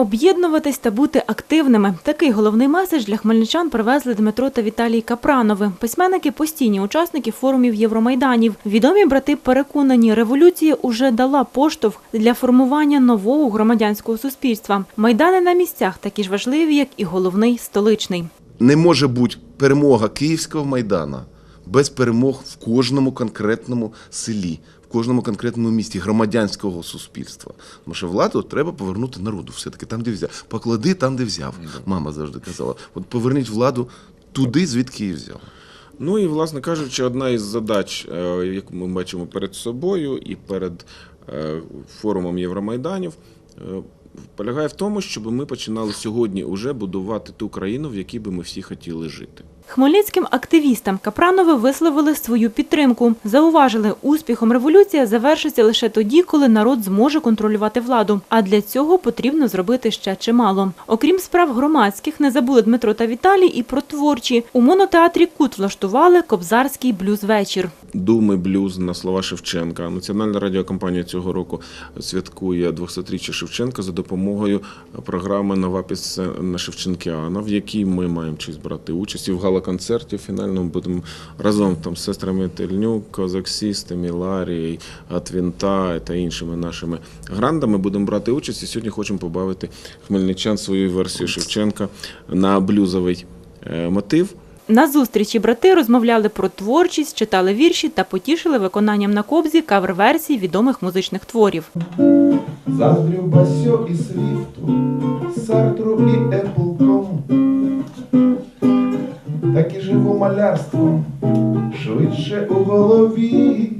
Об'єднуватись та бути активними. Такий головний меседж для хмельничан привезли Дмитро та Віталій Капранови. Письменники постійні учасники форумів Євромайданів. Відомі брати переконані, революція уже дала поштовх для формування нового громадянського суспільства. Майдани на місцях такі ж важливі, як і головний столичний. Не може бути перемога Київського майдана без перемог в кожному конкретному селі, в кожному конкретному місті громадянського суспільства. Тому що владу треба повернути народу, все-таки там, де взяв. Поклади там, де взяв. Мама завжди казала: от поверніть владу туди, звідки її взяв. Ну і, власне кажучи, одна із задач, е, яку ми бачимо перед собою і перед е, форумом Євромайданів, е, полягає в тому, щоб ми починали сьогодні уже будувати ту країну, в якій би ми всі хотіли жити. Хмельницьким активістам Капранови висловили свою підтримку. Зауважили, успіхом революція завершиться лише тоді, коли народ зможе контролювати владу. А для цього потрібно зробити ще чимало. Окрім справ громадських, не забули Дмитро та Віталій і про творчі. У монотеатрі Кут влаштували кобзарський блюз-вечір. Думи блюз на слова Шевченка. Національна радіокомпанія цього року святкує 200-річчя Шевченка за допомогою програми Нова пісня Шевченкіана, в якій ми маємо честь брати участь. І в гала-концерті фінальному будемо разом там з сестрами Тельнюк, Козаксістами, Ларією, Атвінта та іншими нашими грандами будемо брати участь. І сьогодні хочемо побавити хмельничан своєю версією Шевченка на блюзовий е, мотив. На зустрічі брати розмовляли про творчість, читали вірші та потішили виконанням на кобзі кавер-версій відомих музичних творів. Заздрю Басьо і Свіфту, Сартру і Еплкому. Так і живу малярством, швидше у голові.